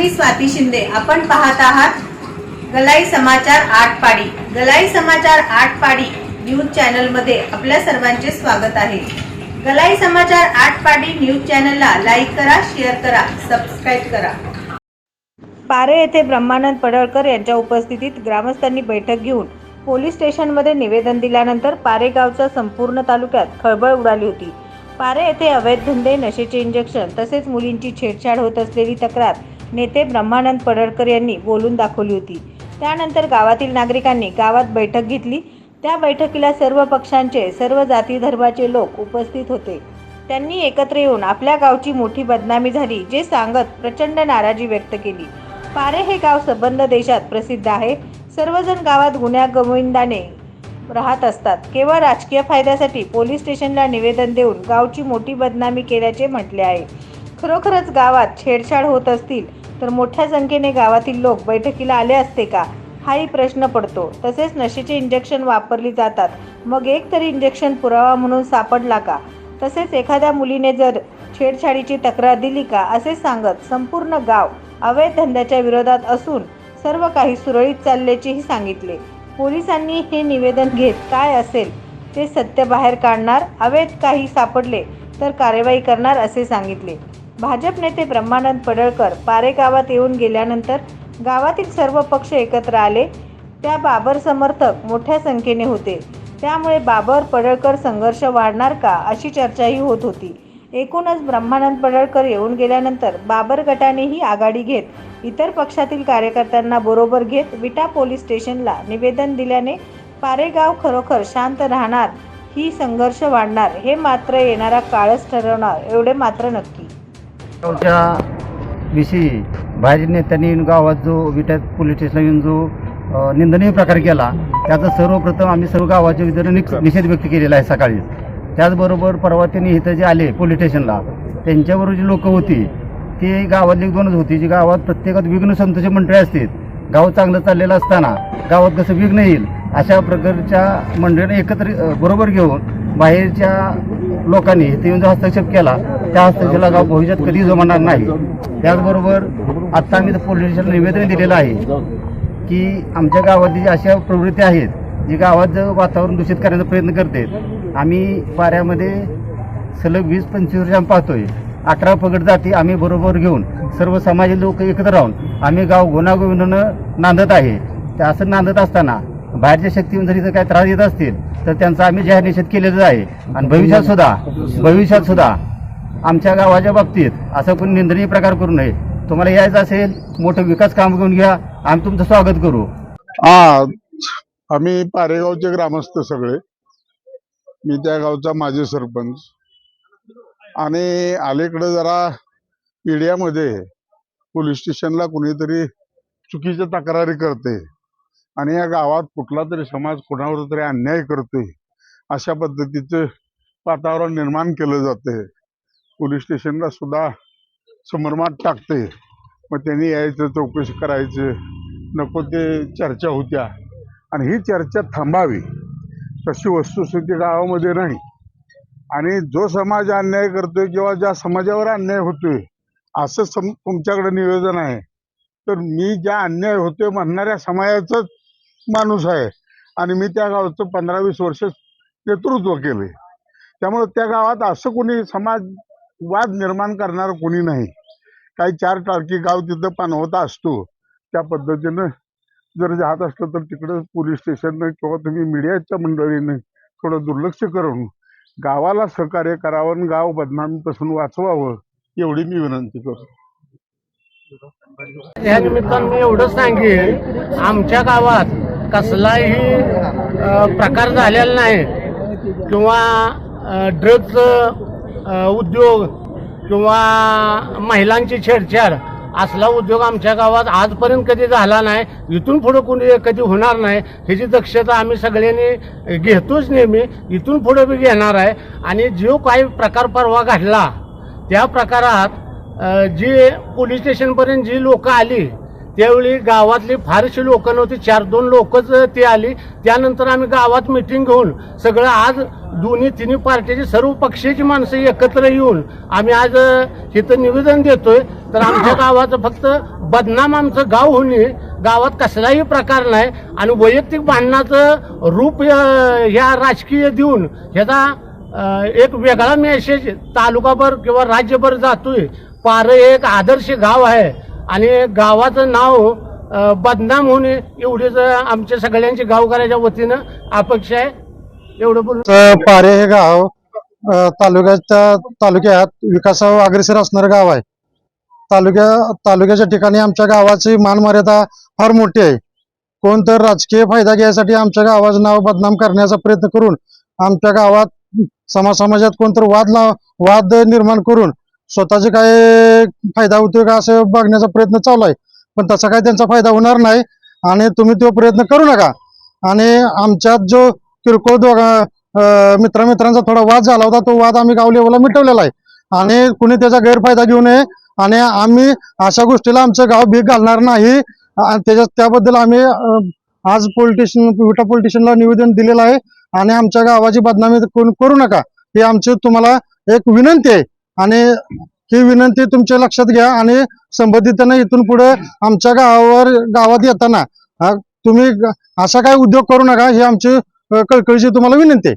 मी स्वाती शिंदे. आपण पाहत आहात गलाई समाचार आठ पाडी गलाई समाचार आठ पाडी न्यूज चॅनलमध्ये आपल्या सर्वांचे स्वागत आहे. गलाई समाचार आठ पाडी न्यूज चॅनलला लाईक करा शेअर करा सबस्क्राईब करा. पारे येथे ब्रह्मानंद पडळकर यांच्या उपस्थितीत ग्रामस्थांनी बैठक घेऊन पोलीस स्टेशनमध्ये निवेदन दिल्यानंतर पारे गावच्या संपूर्ण तालुक्यात खळबळ उडाली होती. पारे येथे अवैध धंदे नशेचे इंजेक्शन तसेच मुलींची छेडछाड होत असलेली तक्रार नेते ब्रह्मानंद पडळकर यांनी बोलून दाखवली होती. त्यानंतर गावातील नागरिकांनी गावात बैठक घेतली. त्या बैठकीला सर्व पक्षांचे सर्व जाती धर्माचे लोक उपस्थित होते. त्यांनी एकत्र येऊन आपल्या गावची मोठी बदनामी झाली जे सांगत प्रचंड नाराजी व्यक्त केली. पारे हे गाव संबंध देशात प्रसिद्ध आहे. सर्वजण गावात गुन्ह्या गोविंदाने राहत असतात. केवळ राजकीय फायद्यासाठी पोलीस स्टेशनला निवेदन देऊन गावची मोठी बदनामी केल्याचे म्हटले आहे. खरोखरच गावात छेडछाड होत असतील तर मोठ्या संख्येने गावातील लोक बैठकीला आले असते का? हाही प्रश्न पडतो. तसेच नशेचे इंजेक्शन वापरली जातात. मग एक तरी इंजेक्शन पुरावा म्हणून सापडला का? तसेच एखाद्या मुलीने जर छेडछाडीची तक्रार दिली का? असे सांगत संपूर्ण गाव अवैध धंद्याच्या विरोधात असून सर्व काही सुरळीत चालल्याचेही सांगितले. पोलिसांनी हे निवेदन घेत काय असेल ते सत्य बाहेर काढणार अवैध काही सापडले तर कार्यवाही करणार असे सांगितले. भाजप नेते ब्रह्मानंद पडळकर पारे गावात येऊन गेल्यानंतर गावातील सर्व पक्ष एकत्र आले. त्या बाबर समर्थक मोठ्या संख्येने होते. त्यामुळे बाबर पडळकर संघर्ष वाढणार का अशी चर्चाही होत होती. एकूणच ब्रह्मानंद पडळकर येऊन गेल्यानंतर बाबर गटानेही आघाडी घेत इतर पक्षातील कार्यकर्त्यांना बरोबर घेत विटा पोलीस स्टेशनला निवेदन दिल्याने पारेगाव खरोखर शांत राहणार ही संघर्ष वाढणार हे मात्र येणारा काळच ठरवणार एवढे मात्र नक्की. गावच्या विषयी बाहेर नेत्यांनी गावात जो विट्यात पोलीस स्टेशनला येऊन जो निंदनीय प्रकार केला त्याचा सर्वप्रथम आम्ही सर्व गावाच्या विधान निषेध व्यक्त केलेला आहे सकाळी. त्याचबरोबर परवा त्यांनी इथं जे आले पोलीस स्टेशनला त्यांच्याबरोबर जी लोक होती ती गावातली एक दोनच होती जी गावात प्रत्येकात विघ्न संतोषी मंडळी असतात गाव चांगलं चाललेलं असताना गावात कसं विघ्न येईल अशा प्रकारच्या मंडळीने एकत्र बरोबर घेऊन बाहेरच्या लोकांनी इथे येऊन जो हस्तक्षेप केला त्या हस्तक्षेपाला गाव भविष्यात कधी जमणार नाही. त्याचबरोबर आत्ता आम्ही पोलीस स्टेशनला निवेदन दिलेलं आहे की आमच्या गावातली जी अशा प्रवृत्ती आहेत जी गावात जर वातावरण दूषित करण्याचा प्रयत्न करते आम्ही पाऱ्यामध्ये सलग वीस पंचवीस वर्ष आम्ही पाहतोय. अठरा पगड जाती आम्ही बरोबर घेऊन सर्व समाजाचे लोक एकत्र राहून आम्ही गाव गुन्हागोविंदानं नांदत आहे. ते असं नांदत असताना बाहेरच्या शक्तीहून जरी जर काही त्रास येत असतील तर त्यांचा आम्ही जाहीर निषेध केलेला आहे. आणि भविष्यात सुद्धा भविष्यात सुद्धा आमच्या गावाच्या बाबतीत असं कोणी निंदनीय प्रकार करू नये. तुम्हाला यायचं असेल मोठं विकास काम घेऊन घ्या आम्ही तुमचं स्वागत करू. हा आम्ही पारेगावचे ग्रामस्थ सगळे. मी त्या गावचा माजी सरपंच. आणि अलीकडे जरा मीडियामध्ये पोलीस स्टेशनला कुणीतरी चुकीच्या तक्रारी करते. आणि या गावात कुठला तरी समाज कुणावर तरी अन्याय करतोय अशा पद्धतीचं वातावरण निर्माण केलं जाते पोलीस स्टेशनला सुद्धा समरमात टाकते मग त्यांनी यायचं चौकशी करायचं नको ते चर्चा होत्या. आणि ही चर्चा थांबावी. तशी वस्तुस्थिती गावामध्ये नाही. आणि जो समाज अन्याय करतोय किंवा ज्या समाजावर अन्याय होतोय असं सम तुमच्याकडे निवेदन आहे. तर मी ज्या अन्याय होतोय म्हणणाऱ्या समाजाचंच माणूस आहे. आणि मी त्या गावचं पंधरा वीस वर्ष नेतृत्व केले. त्यामुळे त्या गावात असं कोणी समाज वाद निर्माण करणारं कोणी नाही. काही चार टाळकी गाव तिथं पाणवता असतो. त्या पद्धतीनं जर जात असलं तर तिकडं पोलीस स्टेशननं किंवा तुम्ही मीडियाच्या मंडळीने थोडं दुर्लक्ष करून गावाला सहकार्य करावं आणि गाव बदनामीपासून वाचवावं एवढी मी विनंती करतो. या निमित्तानं मी एवढंच सांगेन आमच्या गावात कसलाही प्रकार झालेला नाही. किंवा ड्रग्ज उद्योग किंवा महिलांची छेडछाड असला उद्योग आमच्या गावात आजपर्यंत कधी झाला नाही. इथून पुढे कोणी कधी होणार नाही ह्याची दक्षता आम्ही सगळ्यांनी घेतोच नेहमी. इथून पुढे बी घेणार आहे. आणि जो काही प्रकार परवा घडला त्या प्रकारात जी पोलीस स्टेशनपर्यंत जी लोकं आली त्यावेळी गावातली फारशी लोक नव्हती. चार दोन लोकच ती आली. त्यानंतर आम्ही गावात मिटिंग घेऊन सगळं आज दोन्ही तिन्ही पार्टीची सर्व पक्षाची माणसं एकत्र येऊन आम्ही आज इथं निवेदन देतोय. तर आमच्या गावाचं फक्त बदनाम आमचं गाव होणे गावात कसलाही प्रकार नाही. आणि वैयक्तिक भांडणाचं रूप ह्या राजकीय देऊन ह्याचा एक वेगळा मेसेज तालुकाभर किंवा राज्यभर जातोय. पार एक आदर्श गाव आहे. आणि गावाचं नाव बदनाम होणे एवढीच आमच्या सगळ्यांची गावकऱ्याच्या वतीनं अपेक्षा आहे. एवढं बोलून. पारे हे गाव तालुक्याच्या तालुक्यात विकासावर अग्रेसर असणारं गाव आहे. तालुक्या तालुक्याच्या ठिकाणी आमच्या गावाची मानमर्यादा फार मोठी आहे. कोण तर राजकीय फायदा घ्यायसाठी आमच्या गावाचं नाव बदनाम करण्याचा प्रयत्न करून आमच्या गावात समाज समाजात कोणतर वाद लाव वाद निर्माण करून स्वतःचे काय फायदा होतोय का असं बघण्याचा प्रयत्न चालू आहे. पण तसा काय त्यांचा फायदा होणार नाही आणि तुम्ही तो प्रयत्न करू नका. आणि आमच्यात जो किरकोळ दोघा अं, मित्रामित्रांचा थोडा वाद झाला होता तो वाद आम्ही गाव लेवलला मिटवलेला आहे. आणि कुणी त्याचा गैरफायदा घेऊ नये आणि आम्ही अशा गोष्टीला आमचं गाव भीक घालणार नाही. त्याच्या त्याबद्दल आम्ही आज पोलिटिशन विटा पोलिटिशनला निवेदन दिलेलं आहे. आणि आमच्या गावाची बदनामी करू नका. ही आमची तुम्हाला एक विनंती आहे. आणि ही विनंती तुमच्या लक्षात घ्या आणि संबंधितांना इथून पुढे आमच्या गावावर गावात येताना तुम्ही असा काय उद्योग करू नका ही आमची कळकळीची तुम्हाला विनंती आहे.